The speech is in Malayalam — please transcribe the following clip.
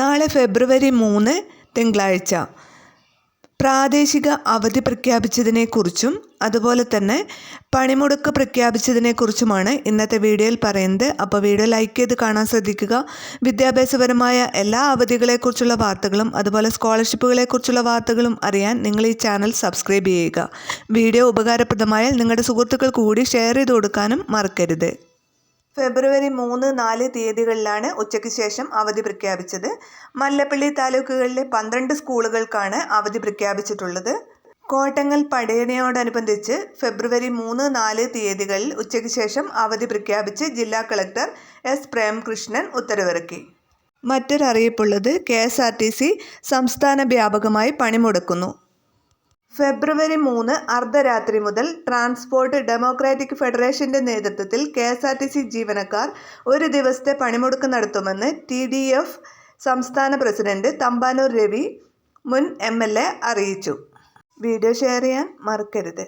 നാളെ ഫെബ്രുവരി മൂന്ന് തിങ്കളാഴ്ച. പ്രാദേശിക അവധി പ്രഖ്യാപിച്ചതിനെക്കുറിച്ചും അതുപോലെ തന്നെ പണിമുടക്ക് പ്രഖ്യാപിച്ചതിനെക്കുറിച്ചുമാണ് ഇന്നത്തെ വീഡിയോയിൽ പറയുന്നത്. അപ്പോൾ വീഡിയോ ലൈക്ക് ചെയ്ത് കാണാൻ ശ്രദ്ധിക്കുക. വിദ്യാഭ്യാസപരമായ എല്ലാ അവധികളെക്കുറിച്ചുള്ള വാർത്തകളും അതുപോലെ സ്കോളർഷിപ്പുകളെക്കുറിച്ചുള്ള വാർത്തകളും അറിയാൻ നിങ്ങൾ ഈ ചാനൽ സബ്സ്ക്രൈബ് ചെയ്യുക. വീഡിയോ ഉപകാരപ്രദമായാൽ നിങ്ങളുടെ സുഹൃത്തുക്കൾ കൂടി ഷെയർ ചെയ്ത് കൊടുക്കാനും മറക്കരുത്. ഫെബ്രുവരി മൂന്ന് നാല് തീയതികളിലാണ് ഉച്ചയ്ക്ക് ശേഷം അവധി പ്രഖ്യാപിച്ചത്. മല്ലപ്പള്ളി താലൂക്കുകളിലെ പന്ത്രണ്ട് സ്കൂളുകൾക്കാണ് അവധി പ്രഖ്യാപിച്ചിട്ടുള്ളത്. കോട്ടങ്ങൽ പടയണയോടനുബന്ധിച്ച് ഫെബ്രുവരി മൂന്ന് നാല് തീയതികളിൽ ഉച്ചയ്ക്ക് ശേഷം അവധി പ്രഖ്യാപിച്ച് ജില്ലാ കളക്ടർ എസ് പ്രേംകൃഷ്ണൻ ഉത്തരവിറക്കി. മറ്റൊരറിയിപ്പുള്ളത് K S R T C സംസ്ഥാന വ്യാപകമായി പണിമുടക്കുന്നു. ഫെബ്രുവരി മൂന്ന് അർദ്ധരാത്രി മുതൽ ട്രാൻസ്പോർട്ട് ഡെമോക്രാറ്റിക് ഫെഡറേഷന്റെ നേതൃത്വത്തിൽ K S R T C ജീവനക്കാർ ഒരു ദിവസത്തെ പണിമുടക്ക് നടത്തുമെന്ന് ടി ഡി എഫ് സംസ്ഥാന പ്രസിഡന്റ് തമ്പാനൂർ രവി മുൻ എം എൽ എ അറിയിച്ചു. വീഡിയോ ഷെയർ ചെയ്യാൻ മറക്കരുത്.